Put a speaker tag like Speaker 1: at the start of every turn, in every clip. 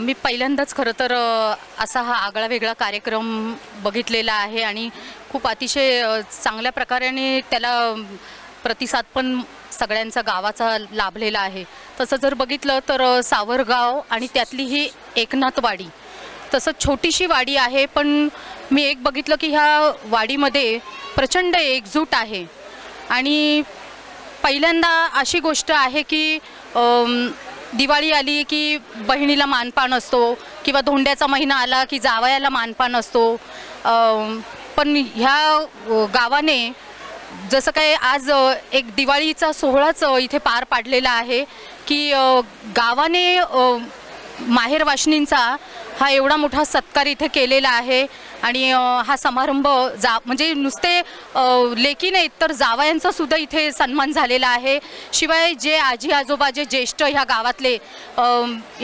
Speaker 1: मी पहिल्यांदाच खरं तर असा हा आगळा वेगळा कार्यक्रम बघितलेला आहे आणि खूप अतिशय चांगल्या प्रकाराने त्याला प्रतिसाद पण सगळ्यांचा गावाचा लाभलेला आहे. तसं जर बघितलं तर सावरगाव आणि त्यातली ही एकनाथवाडी तसं छोटीशी वाडी आहे पण मी एक बघितलं की ह्या वाडीमध्ये प्रचंड एकजूट आहे. आणि पहिल्यांदा अशी गोष्ट आहे की दिवाळी आली की बहिणीला मानपान असतो किंवा धोंड्याचा महिना आला की जावयाला मानपान असतो. पण ह्या गावाने जसं काय आज एक दिवाळीचा सोहळाच इथे पार पाडलेला आहे की गावाने माहेर वाशिनींचा हा एवढा मोठा सत्कार इथे केलेला आहे. आणि हा समारंभ जा म्हणजे नुसते लेकी नाहीत तर जावयांचा सुद्धा इथे सन्मान झालेला आहे. शिवाय जे आजी आजोबा जे ज्येष्ठ ह्या गावातले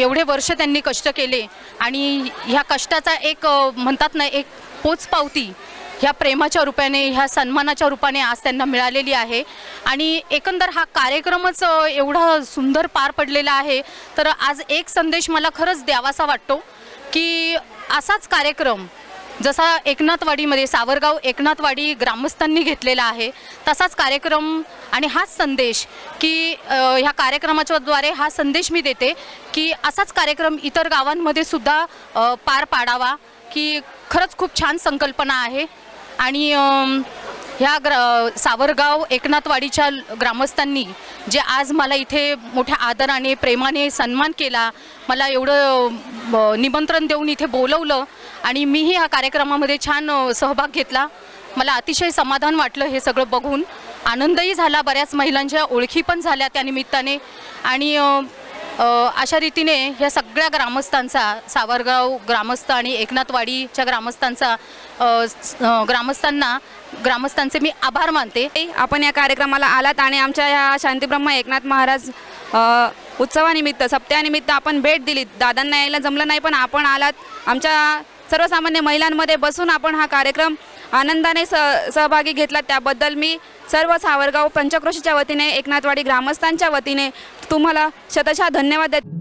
Speaker 1: एवढे वर्ष त्यांनी कष्ट केले. आणि ह्या कष्टाचा एक म्हणतात ना एक पोचपावती ह्या प्रेमाच्या रूपाने ह्या सन्मानाच्या रूपाने आज त्यांना मिळालेली आहे. आणि एकंदर हा कार्यक्रमच एवढा सुंदर पार पडलेला आहे. तर आज एक संदेश मला खरंच द्यावासा वाटतो की असाच कार्यक्रम जसा एकनाथवाडीमध्ये सावरगाव एकनाथवाडी ग्रामस्थांनी घेतलेला आहे तसाच कार्यक्रम आणि हाच संदेश की ह्या कार्यक्रमाच्या द्वारे हा संदेश मी देते की असाच कार्यक्रम इतर गावांमध्ये सुद्धा पार पाडावा की खरंच खूप छान संकल्पना आहे. आणि ह्या ग्र सावरगाव एकनाथवाडीच्या ग्रामस्थांनी जे आज मला इथे मोठ्या आदराने प्रेमाने सन्मान केला मला एवढं निमंत्रण देऊन इथे बोलवलं आणि मीही ह्या कार्यक्रमामध्ये छान सहभाग घेतला. मला अतिशय समाधान वाटलं हे सगळं बघून. आनंदही झाला बऱ्याच महिलांच्या ओळखी पण झाल्या त्या निमित्ताने आणि अशा रीतीने ह्या सगळ्या ग्रामस्थांचा सावरगाव ग्रामस्थ आणि एकनाथवाडीच्या ग्रामस्थांचा ग्रामस्थांना ग्रामस्थांचे मी आभार मानते.
Speaker 2: आपण या कार्यक्रमाला आलात आणि आमच्या ह्या शांतीब्रह्म एकनाथ महाराज उत्सवानिमित्त सप्त्यानिमित्त आपण भेट दिलीत दादांना यायला जमलं नाही पण आपण आलात. आमच्या सर्वसामान्य महिलांमध्ये बसून आपण हा कार्यक्रम आनंदाने स सहभागी घेतला. त्याबद्दल मी सर्व सावरगाव पंचक्रोशीच्या वतीने एकनाथवाडी ग्रामस्थांच्या वतीने तुम्हाला शतशः धन्यवाद देते